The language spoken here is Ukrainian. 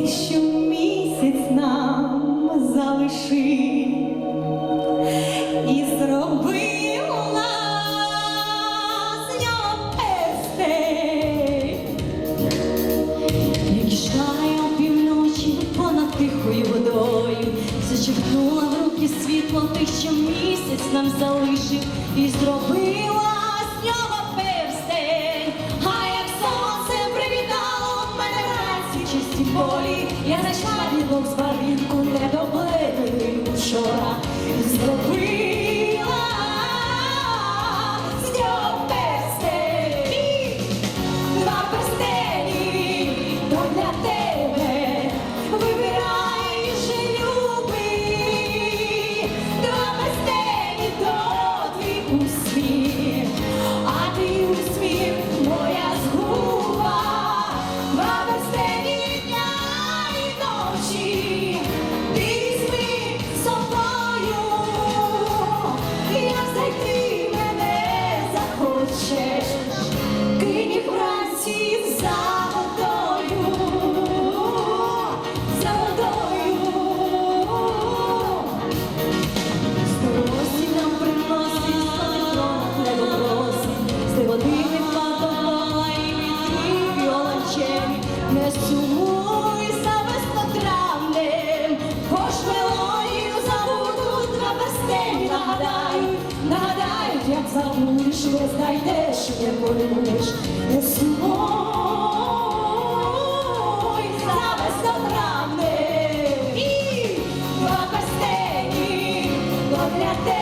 те, що місяць нам залишив і зробила з нього перстень. Як опівночі понад тихою водою, зачерпнула в руки світло тих, що місяць нам залишив, і зробила з нього перстень. Я знайшла вінок з барвінку, не сумуй за веснотравним, хоч мелодію забудуть на весні нагадай, як забудеш, не знайдеш, не полюбиш, не сумуй за. І до весні, до для.